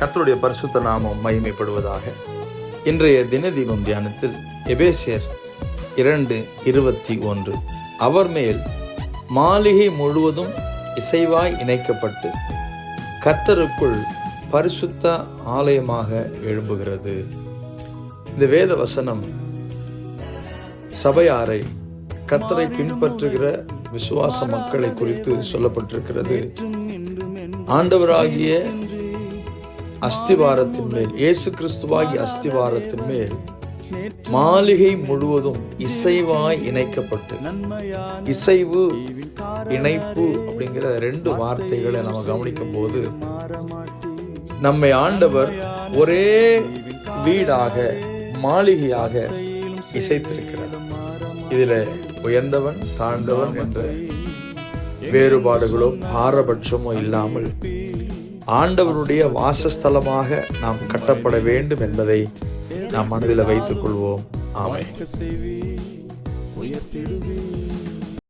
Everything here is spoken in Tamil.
கத்தருடைய பரிசுத்த நாமம் மகிமைப்படுவதாக. இன்றைய தினதீபம் தியானத்தில் எபேசியர் இரண்டு இருபத்தி ஒன்று. அவர் மேல் மாளிகை முழுவதும் இசைவாய் இணைக்கப்பட்டு கர்த்தருக்குள் பரிசுத்த ஆலயமாக எழும்புகிறது. இந்த வேத வசனம் சபையாரை கர்த்தரை பின்பற்றுகிற விசுவாச மக்களை குறித்து சொல்லப்பட்டிருக்கிறது. ஆண்டவராகிய அஸ்திவாரத்தின் மேல் இயேசு கிறிஸ்துவாகி அஸ்திவாரத்தின் மேல். மாளிகை முழுவதும் இசைவாய் இணைக்கப்பட்டு இசைவு இணைப்பு அப்படிங்கிற ரெண்டு வார்த்தைகளை நம்ம கவனிக்கும் போது நம்மை ஆண்டவர் ஒரே வீடாக மாளிகையாக இசைத்திருக்கிறார். இதுல உயர்ந்தவன் தாழ்ந்தவன் என்ற வேறுபாடுகளோ பாரபட்சமோ இல்லாமல் ஆண்டவருடைய வாசஸ்தலமாக நாம் கட்டப்பட வேண்டும் என்பதை நாம் மனதில் வைத்துக் கொள்வோம் ஆமென்.